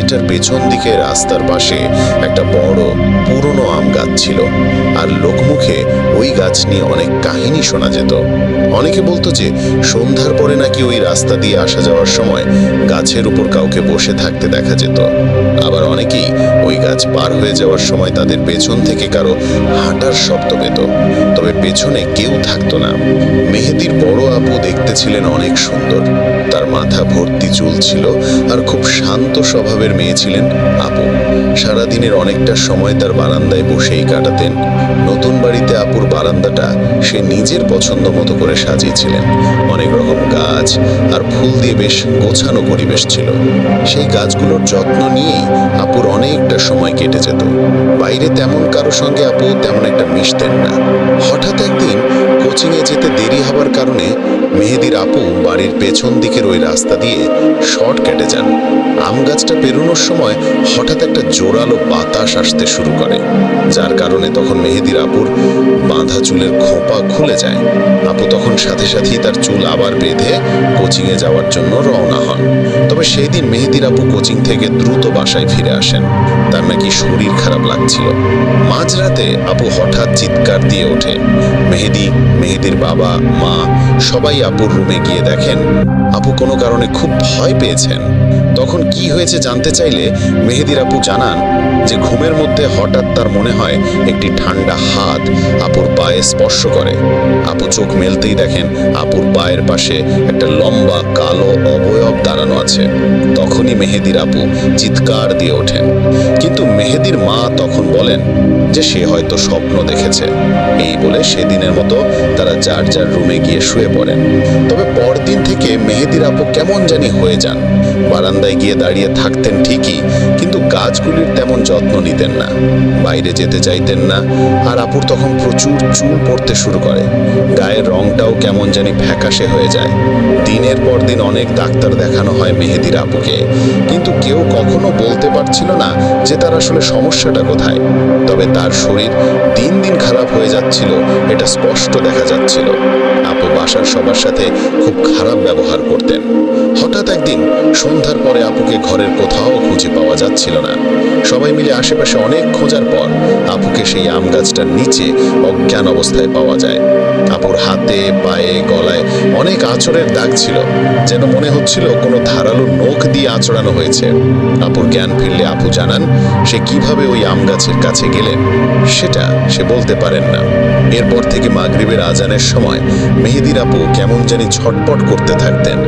বাড়িটার পেছন দিকে রাস্তার পাশে একটা বড় পুরনো আম গাছ ছিল। আর লোকমুখে ওই গাছ নিয়ে অনেক কাহিনী শোনা যেত। অনেকে বলতো যে, সন্ধ্যার পরে নাকি ওই রাস্তা দিয়ে আসা যাওয়ার সময় গাছের উপর কাউকে বসে থাকতে দেখা যেত। আবার অনেকেই ওই গাছ পার হয়ে যাওয়ার সময় তাদের পেছন থেকে কারও হাঁটার শব্দ পেত। তবে পেছনে কেউ থাকতো না। মেহেদির বড় আপু দেখতে ছিলেন অনেক সুন্দর। তার মাথা ভর্তি চুল ছিল আর খুব শান্ত স্বভাবের মেয়ে ছিলেন আপু। সারাদিনের অনেকটা সময় তার বারান্দায় বসেই কাটাতেন। নতুন বাড়িতে আপুর বারান্দাটা সে নিজের পছন্দ মতো করে সাজিয়েছিলেন। অনেক রকম গাছ আর ফুল দিয়ে বেশ গোছানো পরিবেশ ছিল। সেই গাছগুলোর যত্ন নিয়েই আপুর অনেকটা সময় কেটে যেত। বাইরে তেমন কারও সঙ্গে আপু তেমন একটা মিশতেন না। হঠাৎ একদিন কোচিংয়ে যেতে দেরি হবার কারণে মেহেদির আপু বাড়ির পেছন দিকের ওই রাস্তা দিয়ে শর্ট কেটে যান। আম গাছটা পেরোনোর সময় হঠাৎ একটা জোরালো বাতাস আসতে শুরু করে, যার কারণে তখন মেহেদির আপুর বাঁধা চুলের খোপা খুলে যায়। আপু তখন সাথে সাথেই তার চুল আবার বেঁধে কোচিংয়ে যাওয়ার জন্য রওনা হন। তবে সেই দিন মেহেদির আপু কোচিং থেকে দ্রুত বাসায় ফিরে আসেন। তার নাকি শরীর খারাপ লাগছিল। মাঝরাতে আপু হঠাৎ চিৎকার দিয়ে ওঠে। মেহেদি, মেহেদির বাবা, মা সবাই আপুর রুমে গিয়ে দেখেন, আপু কোনো কারণে খুব ভয় পেয়েছেন। তখন কি হয়েছে জানতে চাইলে মেহেদির আপু জানান যে ঘুমের মধ্যে হঠাৎ তার মনে হয় একটি ঠান্ডা হাত আপুর পায়ে স্পর্শ করে। আপু চোখ মেলতেই দেখেন আপুর পায়ের পাশে একটা লম্বা কালো অবয়ব দাঁড়ানো আছে। তখনই মেহেদির আপু চিৎকার দিয়ে ওঠেন। কিন্তু মেহেদির মা তখন বলেন যে সে হয়তো স্বপ্ন দেখেছে। এই বলে সেদিনের মতো তারা যার যার রুমে গিয়ে শুয়ে পড়েন। তবে পরদিন থেকে মেহেদির আপু কেমন জানি হয়ে যান। বারান্দায় গিয়ে দাঁড়িয়ে থাকতেন ঠিকই, কিন্তু গাছগুলির তেমন যত্ন নিতেন না। বাইরে যেতে চাইতেন না, আর আপুর তখন প্রচুর চুল পড়তে শুরু করে। গায়ের রংটাও কেমন জানি ফ্যাকাশে হয়ে যায়। দিনের পর দিন অনেক ডাক্তার দেখানো হয় মেহেদির আপুকে, কিন্তু কেউ কখনো বলতে পারছিল না যে তার আসলে সমস্যাটা কোথায়। তবে তার শরীর দিন দিন খারাপ হয়ে যাচ্ছিল, এটা স্পষ্ট দেখা যাচ্ছিল। আপু বাসার সবার সাথে খুব খারাপ ব্যবহার করতেন। হঠাৎ একদিন সন্ধ্যার পরে আপুকে ঘরের কোথাও খুঁজে পাওয়া যাচ্ছিল না। সবাই মিলে আশেপাশে অনেক খোঁজার পর আপুকে সেই আম গাছটার নিচে অজ্ঞান অবস্থায় পাওয়া যায়। আপুর হাতে, পায়ে, গলায় অনেক আঁচড়ের দাগ ছিল, যেন মনে হচ্ছিল কোনো ধারালো নখ দিয়ে আঁচড়ানো হয়েছে। আপুর জ্ঞান ফিরলে আপু জানান, সে কীভাবে ওই আম গাছের কাছে গেলেন? সেটা সে বলতে পারেন না। এরপর থেকে মাগরিবের আজানের সময় মেহেদির আপু কেমন জানি ছটপট করতে থাকতেন,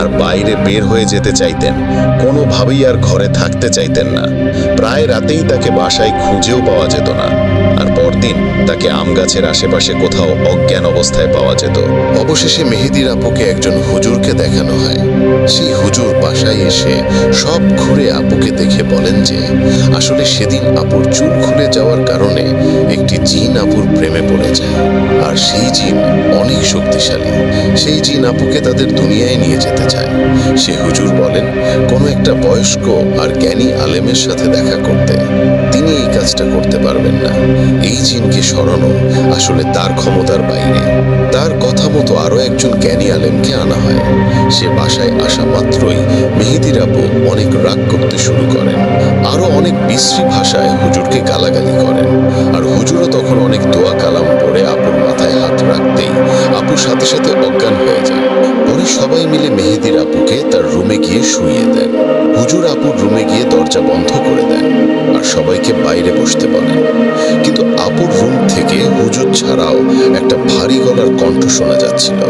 আর বাইরে বের হয়ে যেতে চাইতেন। কোনোভাবেই আর ঘরে থাকতে চাইতেন না। প্রায় রাতেই তাকে বাসায় খুঁজেও পাওয়া যেত না। আর পরদিন তাকে আম গাছের আশেপাশে কোথাও অজ্ঞান অবস্থায় পাওয়া যেত। অবশেষে মেহেদির আপুকে একজন হুজুরকে দেখানো হয়। সেই হুজুর বাসায় এসে সব ঘুরে আপুকে দেখে বলেন যে, আসলে সেদিন আপুর চুল খুলে যাওয়ার কারণে একটি জিন আপুর প্রেমে পড়ে যায়। আর সেই জিন অনেক শক্তিশালী। সেই জিন আপুকে তাদের দুনিয়ায় নিয়ে যেতে চায়। সে হুজুর বলেন, কোনো একটা বয়স্ক আর জ্ঞানী আলেমের সাথে দেখা করতে তিনি এই কাজটা করতে পারবেন না। এই জিনকে সরানো আসলে তার ক্ষমতার বাইরে। তার কথা মতো আরও একজন জ্ঞানী আলেমকে আনা হয়। সে বাসায় আসা মাত্রই মেহেদির আপু অনেক রাগ করতে শুরু করেন। আরও অনেক বিশ্রী ভাষায় হুজুরকে গালাগালি করেন। আর হুজুরও তখন অনেক দোয়া কালাম পড়ে আপুর মাথায় হাত রাখতেই আপুর সাথে সাথে অজ্ঞান হয়ে যায়। পরে সবাই মিলে মেহেদির আপুকে তার রুমে গিয়ে শুইয়ে দেন। হুজুর আপুর রুমে গিয়ে দরজা বন্ধ করে দেন আর সবাইকে বাইরে বসতে বলেন। কিন্তু আপুর রুম থেকে হুজুর ছাড়াও একটা ভারী গলার কণ্ঠ শোনা যাচ্ছিল।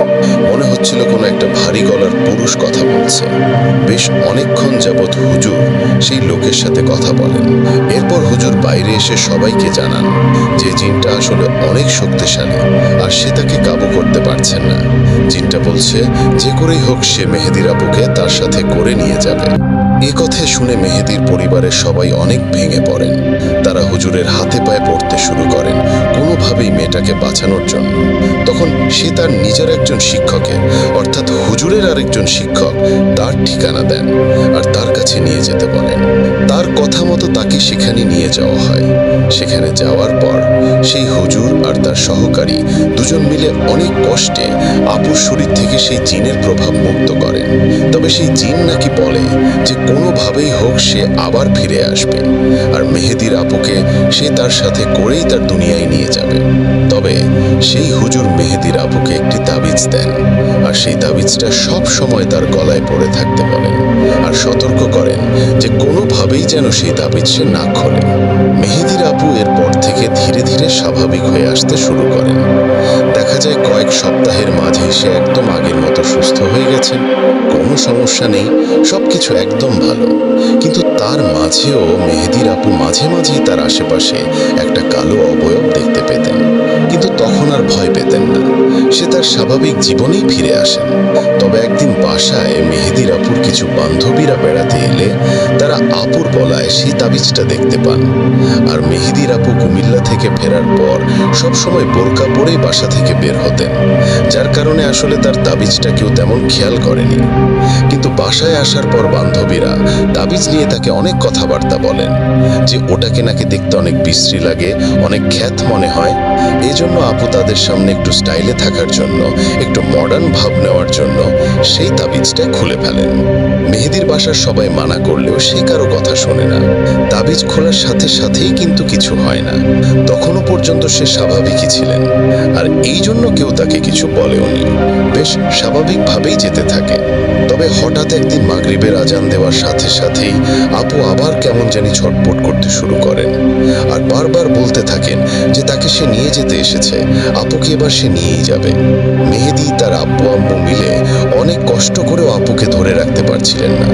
মনে হচ্ছিল কোনো একটা পুরুষ কথা বলছে। বেশ অনেকক্ষণ যাবৎ হুজুর সেই লোকের সাথে কথা বলেন। এরপর হুজুর বাইরে এসে সবাইকে জানান যে জিনটা আসলে অনেক শক্তিশালী আর সে তাকে কাবু করতে পারছেন না। জিনটা বলছে, যে করেই হোক সে মেহেদির আপুকে তার সাথে করে নিয়ে যাবে। এ কথা শুনে মেহেদির পরিবারের সবাই অনেক ভেঙে পড়েন। তারা হুজুরের হাতে পায়ে পড়তে শুরু করেন কোনোভাবেই মেয়েটাকে বাঁচানোর জন্য। সে তার নিজের একজন শিক্ষকের, অর্থাৎ হুজুরের আরেকজন শিক্ষক তার ঠিকানা দেন আর তার কাছে নিয়ে যেতে বলেন। তার কথা মতো তাকে সেখানে নিয়ে যাওয়া হয়। সেখানে যাওয়ার পর সেই হুজুর আর তার সহকারী দুজন মিলে অনেক কষ্টে আপুর শরীর থেকে সেই জিনের প্রভাব মুক্ত করেন। তবে সেই জিন নাকি বলে যে কোনোভাবেই হোক সে আবার ফিরে আসবে আর মেহেদির আপুকে সে তার সাথে করেই তার দুনিয়ায় নিয়ে যাবে। তবে সেই হুজুর মেহেদির আপুকে একটি তাবিজ দেন, আর সেই তাবিজটা সব সময় তার গলায় পড়ে থাকতে বলেন আর সতর্ক করেন যে কোনোভাবেই যেন সেই তাবিজ সে না খোলে। মেহেদির আপু এরপর থেকে ধীরে ধীরে স্বাভাবিক হয়ে আসতে শুরু করেন। দেখা যায় কয়েক সপ্তাহের মাঝে সে একদম আগের মতো সুস্থ হয়ে গেছেন কোনো সমস্যা নেই, সবকিছু একদম ভালো। কিন্তু তার মাঝেও মেহেদির আপু মাঝে মাঝেই তার আশেপাশে একটা কালো অবয়ব দেখতে পেতেন। কিন্তু তখন আর ভয় পেতেন না। সে তার স্বাভাবিক জীবনেই ফিরে আসেন। তবে একদিন বাসায় মেহেদির আপুর কিছু বান্ধবীরা বেড়াতে এলে তারা আপুর বলায় সেই তাবিজটা দেখতে পান। আর মেহেদির আপু কুমিল্লা থেকে ফেরার পর সবসময় বোরকা পরেই বাসা থেকে বের হতেন, যার কারণে আসলে তার তাবিজটা কেউ তেমন খেয়াল করেনি। কিন্তু বাসায় আসার পর বান্ধবীরা তাবিজ নিয়ে তাকে অনেক কথাবার্তা বলেন, যে ওটাকে নাকি দেখতে অনেক বিশ্রী লাগে, অনেক খ্যাত মনে হয়। এই জন্য আপু তাদের সামনে একটু স্টাইলে থাকার জন্য, একটু মডার্ন ভাব নেওয়ার জন্য সেই তাবিজটা খুলে ফেলেন। মেহেদির বাসার সবাই মানা করলেও সে কারও কথা শোনে না। তাবিজ খোলার সাথে সাথেই কিন্তু কিছু হয় না। তখনও পর্যন্ত সে স্বাভাবিকই ছিলেন। আর এই জন্য কেউ তাকে কিছু বলেওনি। বেশ স্বাভাবিকভাবেই যেতে থাকে। তবে হঠাৎ একদিন মাগরিবের আজান দেওয়ার সাথে সাথেই আপু আবার কেমন জানি ছটপট করতে শুরু করেন। আর বারবার বলতে থাকেন যে তাকে সে নিয়ে যেতে এসেছে। আপুকে এবার সে নিয়েই যাবে? মেহেদি তার আব্বু আম্মু মিলে অনেক কষ্ট করেও আপুকে ধরে রাখতে পারছিলেন না।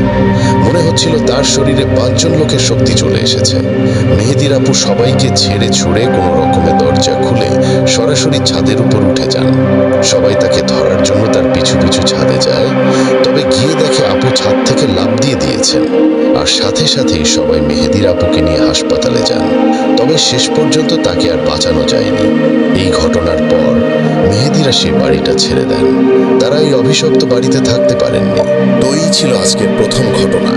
মনে হচ্ছিল তার শরীরে পাঁচজন লোকের শক্তি চলে এসেছে। মেহেদির আপু সবাইকে ছেড়ে ছুড়ে কোনো রকমে দরজা খুলে সরাসরি ছাদের উপর উঠে যান। সবাই তাকে ধরার জন্য তার পিছু পিছু ছাদে যায়, তবে গিয়ে দেখে আপু ছাদ থেকে লাফ দিয়ে দিয়েছেন। আর সাথে সাথেই সবাই মেহেদির আপুকে নিয়ে হাসপাতালে যান। তবে শেষ পর্যন্ত তাকে আর বাঁচানো যায়নি। এই ঘটনার পর মেহেদিরা সে বাড়িটা ছেড়ে দেন। তারা এই অভিশপ্ত বাড়িতে থাকতে পারেননি। তো এই ছিল আজকের প্রথম ঘটনা।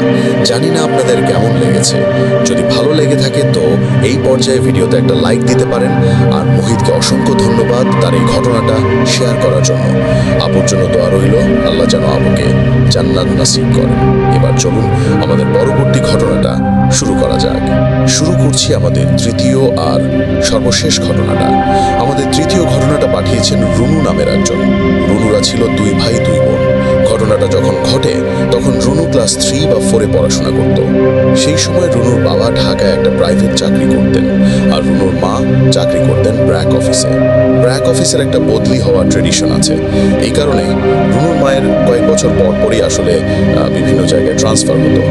জানি না আপনাদের কেমন লেগেছে। যদি ভালো লেগে থাকে তো এই পর্যায়ে ভিডিওতে একটা লাইক দিতে পারেন। আর মোহিতকে অসংখ্য ধন্যবাদ তার এই ঘটনাটা শেয়ার করার জন্য। আপুর জন্য দোয়া রইল। আল্লাহ যেন আপুকে জান্নাত নাসিব করেন। এবার চলুন আমাদের পরবর্তী ঘটনাটা শুরু করা যাক। শুরু করছি আমাদের তৃতীয় আর সর্বশেষ ঘটনাটা। আমাদের তৃতীয় ঘটনাটা পাঠিয়েছেন রুনু নামের একজন। রুনুরা ছিল দুই ভাই, দুই ঘটনাটা যখন ঘটে, তখন রুনু ক্লাস থ্রি বা ফোরে পড়াশোনা করত। সেই সময় রুনুর বাবা ঢাকায় একটা প্রাইভেট চাকরি করতেন আর রুনুর মা চাকরি করতেন ব্র্যাক অফিসে। ব্র্যাক অফিসের একটা বদলি হওয়ার ট্রেডিশন আছে। এই কারণে রুনুর মায়ের কয়েক বছর পর পরই আসলে বিভিন্ন জায়গায় ট্রান্সফার হতো।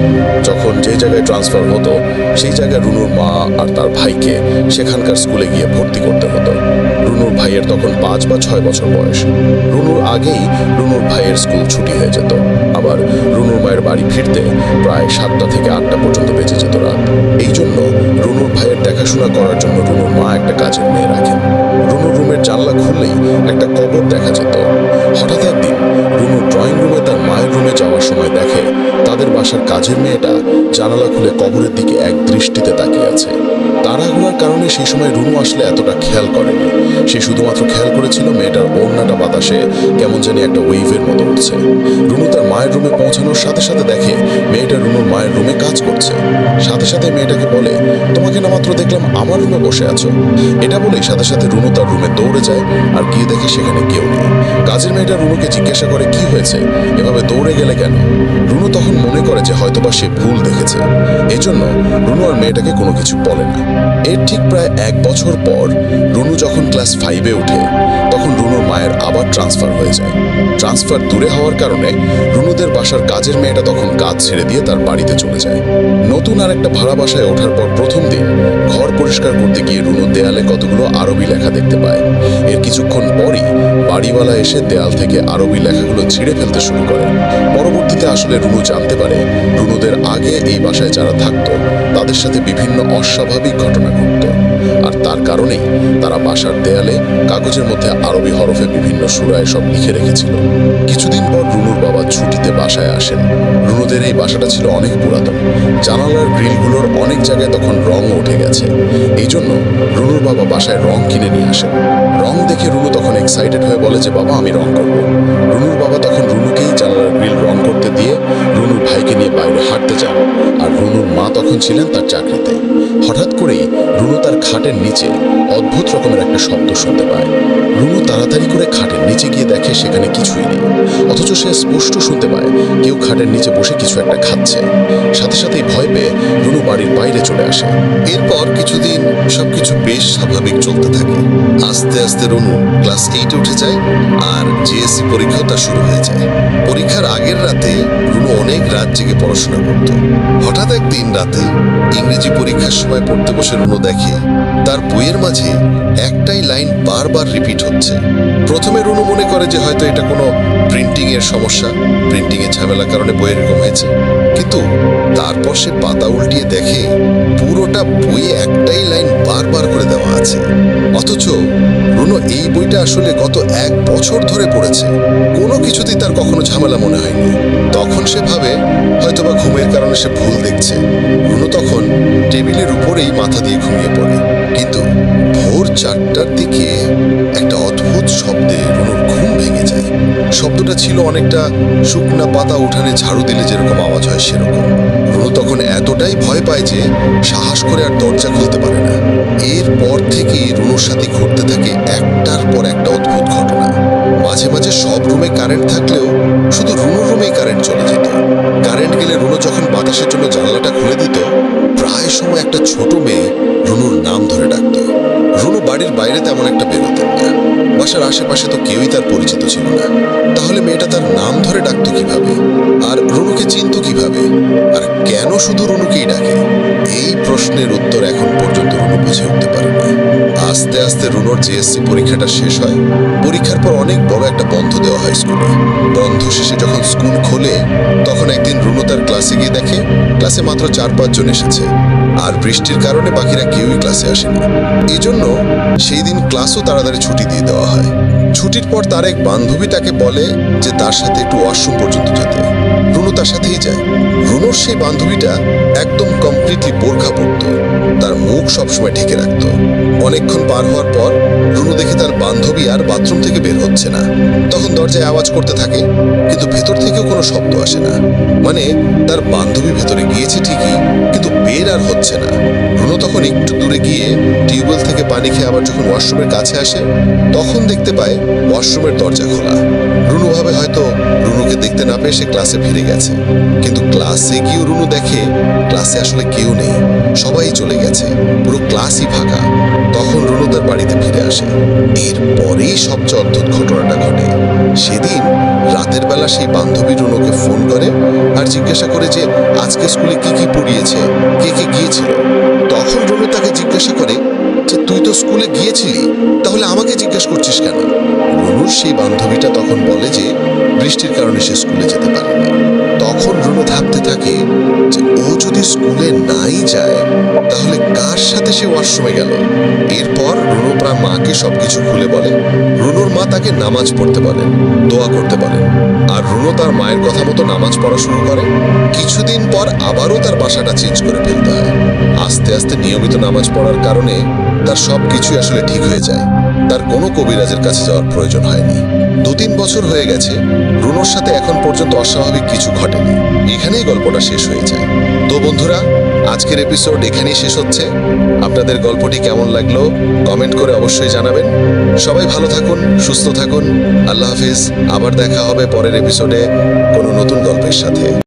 যখন যে জায়গায় ট্রান্সফার হতো, সেই জায়গায় রুনুর মা আর তার ভাইকে সেখানকার স্কুলে গিয়ে ভর্তি করতে হতো। রুনুর ভাইয়ের তখন পাঁচ বা ছয় বছর বয়স। রুনুর আগেই রুনুর ভাইয়ের স্কুল ছুটি হয়ে যেত। আবার রুনুর মায়ের বাড়ি ফিরতে প্রায় সাতটা থেকে আটটা পর্যন্ত বেঁচে যেত রাত। এই জন্য রুনুর ভাইয়ের দেখাশোনা করার জন্য রুনুর মা একটা কাজের মেয়ে রাখেন। রুনুর রুমের জানলা খুললেই একটা কবর দেখা যেত। হঠাৎ একদিন রুনুর ড্রয়িং রুমে তার মায়ের রুমে যাওয়ার সময় দেখে তাদের বাসার কাজের মেয়েটা জানালা খুলে কবরের দিকে এক দৃষ্টিতে তাকিয়ে আছে। তাড়াহুড়ার কারণে সেই সময় রুনু আসলে এতটা খেয়াল করেনি। সে শুধুমাত্র খেয়াল করেছিল মেয়েটার ওড়নাটা বাতাসে কেমন জানি একটা ওয়েভের মতো উঠছে। রুনু তার মায়ের রুমে পৌঁছানোর সাথে সাথে দেখে মেয়েটা রুনুর মায়ের রুমে কাজ করছে। সাথে সাথে মেয়েটাকে বলে, তোমাকে না মাত্র দেখলাম আমার রুমে বসে আছো। এটা বলেই সাথে সাথে রুনু তার রুমে দৌড়ে যায় আর গিয়ে দেখে সেখানে কেউ নেই। কাজের মেয়েটা রুনুকে জিজ্ঞাসা করে, কি হয়েছে? এভাবে দৌড়ে গেলে কেন? রুনু তখন মনে করে যে হয়তোবা সে ভুল দেখেছে। এজন্য রুনু আর মেয়েটাকে কোনো কিছু বলে না। এর ঠিক প্রায় এক বছর পর রুনু যখন ক্লাস ফাইভে ওঠে, তখন রুনুর মায়ের আবার ট্রান্সফার হয়ে যায়। ট্রান্সফার দূরে হওয়ার কারণে রুনুদের বাসার কাজের মেয়েটা তখন কাজ ছেড়ে দিয়ে তার বাড়িতে চলে যায়। নতুন আর একটা ভাড়া বাসায় ওঠার পর প্রথম দিন ঘর পরিষ্কার করতে গিয়ে রুনু দেয়ালে কতগুলো আরবি লেখা দেখতে পায়। এর কিছুক্ষণ পরই বাড়িওয়ালা এসে দেয়াল থেকে আরবি লেখাগুলো ছিঁড়ে ফেলতে শুরু করে। পরবর্তীতে আসলে রুনু জানতে পারে, রুনুদের আগে এই বাসায় যারা থাকতো তাদের সাথে বিভিন্ন অস্বাভাবিক ঘটনা ঘটত। আর তার কারণেই তারা বাসার দেয়ালে কাগজের মধ্যে আরবি হরফে বিভিন্ন সুরায় সব লিখে রেখেছিল। কিছুদিন পর রুনুর বাবা ছুটিতে বাসায় আসেন। রুনুদের এই বাসাটা ছিল অনেক পুরাতন। জানালার গ্রিলগুলোর অনেক জায়গায় তখন রং উঠে গেছে। এই জন্য রুনুর বাবা বাসায় রং কিনে নিয়ে আসেন। রং দেখে রুনু তখন এক্সাইটেড হয়ে বলে যে, বাবা, আমি রং করব। রুনুর বাবা তখন রুনুকেই জানালার গ্রিল রং করতে দিয়ে রুনুর ভাইকে নিয়ে বাইরে হাঁটতে যান। আর রুনুর মা তখন ছিলেন তার চাকরিতে। হঠাৎ করেই রুনু তার খাটের নিচে অদ্ভুত রকমের একটা শব্দ শুনতে পায়। রুনু তাড়াতাড়ি করে খাটের নিচে গিয়ে দেখে সেখানে কিছুই নেই। অথচ সে স্পষ্ট শুনতে পায়, কেউ খাটের নিচে বসে কিছু একটা খাচ্ছে। সাথে সাথেই ভয় পেয়ে রুনু বাড়ির বাইরে চলে আসে। এরপর কিছুদিন সবকিছু বেশ স্বাভাবিক চলতে থাকে। আস্তে আস্তে রুনু ক্লাস এইটে উঠে যায়, আর জিএসসি পরীক্ষাটা শুরু হয়ে যায়। পরীক্ষার আগের রাতে রুনু অনেক রাত জেগে পড়াশোনা করত। হঠাৎ একদিন রাতে ইংরেজি পরীক্ষার সময় পড়তে বসে রুনু দেখে, তার বইয়ের মাঝে একটাই লাইন বারবার রিপিট হচ্ছে। প্রথমে রুনু মনে করে যে হয়তো এটা কোনো প্রিন্টিংয়ের সমস্যা প্রিন্টিংয়ের ঝামেলার কারণে বই এরকম হয়েছে। কিন্তু তারপর সে পাতা উল্টিয়ে দেখে পুরোটা বইয়ে একটাই লাইন বারবার করে দেওয়া আছে। অথচ রুনো এই বইটা আসলে গত এক বছর ধরে পড়েছে। কোনো কিছুতেই তার কখনো ঝামেলা মনে হয়নি। তখন সে ভাবে হয়তোবা ঘুমের কারণে সে ভুল দেখছে। রুনো তখন টেবিলের উপরেই মাথা দিয়ে ঘুমিয়ে পড়ে। কিন্তু ভোর চারটার দিকে শব্দটা ছিল অনেকটা শুকনা পাতা উঠানে ঝাড়ু দিলে যেরকম আওয়াজ হয় সেরকম। রুনু তখন এতটাই ভয় পায় যে সাহস করে আর দরজা খুলতে পারে না। এরপর থেকে রুনুর সাথে ঘটতে থাকে একটার পর একটা অদ্ভুত ঘটনা। মাঝে মাঝে সব রুমে কারেন্ট থাকলেও শুধু রুনুর রুমেই কারেন্ট চলে যেত। কারেন্ট গেলে রুনু যখন বাতাসের জন্য জানলাটা খুলে দিত, প্রায় সময় একটা ছোট মেয়ে রুনুর নাম ধরে ডাকতো। রুনু বাড়ির বাইরে তেমন একটা বেরোতেন না। বাসার আশেপাশে তো কেউই তার পরিচিত ছিল না। তাহলে মেয়েটা তার নাম ধরে ডাকতো কীভাবে? আর রুনুকে চিনত কীভাবে? আর কেন শুধু রুনুকেই ডাকে? এই প্রশ্নের উত্তর এখন পর্যন্ত রুনু বুঝে উঠতে পারে না আস্তে আস্তে রুনুর জিএসসি পরীক্ষাটা শেষ হয়। পরীক্ষার পর অনেক বড় একটা বন্ধ দেওয়া হয় স্কুলে। বন্ধ শেষে যখন স্কুল খোলে, তখন একদিন রুনু তার ক্লাসে গিয়ে দেখে ক্লাসে মাত্র চার পাঁচজন এসেছে। আর বৃষ্টির কারণে বাকিরা কেউই ক্লাসে আসেনি। এই জন্য সেই দিন ক্লাসও তাড়াতাড়ি ছুটি দিয়ে দেওয়া হয়। ছুটির পর তার এক বান্ধবী তাকে বলে যে তার সাথে একটু ওয়াশরুম পর্যন্ত যেতে। রুনু তার সাথেই যায়। রুনুর সেই বান্ধবীটা একদম কমপ্লিটলি বোরখা পড়ত তার মুখ সবসময় ঢেকে রাখত। অনেকক্ষণ পার হওয়ার পর রুনু দেখে তার বান্ধবী আর বাথরুম থেকে বের হচ্ছে না। তখন দরজায় আওয়াজ করতে থাকে, কিন্তু ভেতর থেকেও কোনো শব্দ আসে না। মানে তার বান্ধবী ভেতরে গিয়েছে ঠিকই, কিন্তু বের আর হচ্ছে না। রুনু তখন একটু দূরে গিয়ে টিউবওয়েল থেকে পানি খেয়ে আবার যখন ওয়াশরুমের কাছে আসে, তখন দেখতে পায় ওয়াশরুমের দরজা খোলা। রুনু ভাবে হয়তো রুনুকে দেখতে না পেয়ে সে ক্লাসে ফিরে গেছে। কিন্তু ক্লাসে গিয়েও রুনু দেখে, ক্লাসে আসলে কেউ নেই। সবাই চলে গেছে, পুরো ক্লাসই ফাঁকা। তখন রুনু তার বাড়িতে ফিরে আসে। এরপরেই সবচেয়ে অদ্ভুত ঘটনাটা ঘটে। সেদিন রাতের বেলা সেই বান্ধবী রুনুকে ফোন করে আর জিজ্ঞাসা করে যে, আজকে স্কুলে কি কি পড়িয়েছে? কে কে গিয়েছিল? তখন রুনু তাকে জিজ্ঞাসা করে যে, তুই তো স্কুলে গিয়েছিলি, তাহলে আমাকে জিজ্ঞেস করছিস কেন? রুনুর সেই বান্ধবীটা তখন বলে যে, বৃষ্টির কারণে সে স্কুলে যেতে পারেনি। তখন রুনু ভাবতে থাকে যে ও যদি স্কুলে নাই যায়, তাহলে কার সাথে সে ওয়াশরুমে গেল? এরপর রুনু প্রায় মাকে সবকিছু খুলে বলে। রুনুর মা তাকে নামাজ পড়তে বলেন দোয়া করতে বলে। আর রুনু তার মায়ের কথা মতো নামাজ পড়া শুরু করে। কিছুদিন পর আবারও তার বাসাটা চেঞ্জ করে ফেলতে হয়। আস্তে নিয়মিত নামাজ পড়ার কারণে তার সব কিছুই আসলে ঠিক হয়ে যায়। তার কোনো কবিরাজের কাছে যাওয়ার প্রয়োজন হয়নি। দু তিন বছর হয়ে গেছে, রুনোর সাথে এখন পর্যন্ত অস্বাভাবিক কিছু ঘটেনি। এখানেই গল্পটা শেষ হয়ে যায়। তো বন্ধুরা, আজকের এপিসোড এখানেই শেষ হচ্ছে। আপনাদের গল্পটি কেমন লাগল কমেন্ট করে অবশ্যই জানাবেন। সবাই ভালো থাকুন, সুস্থ থাকুন। আল্লাহ হাফিজ। আবার দেখা হবে পরের এপিসোডে কোনো নতুন গল্পের সাথে।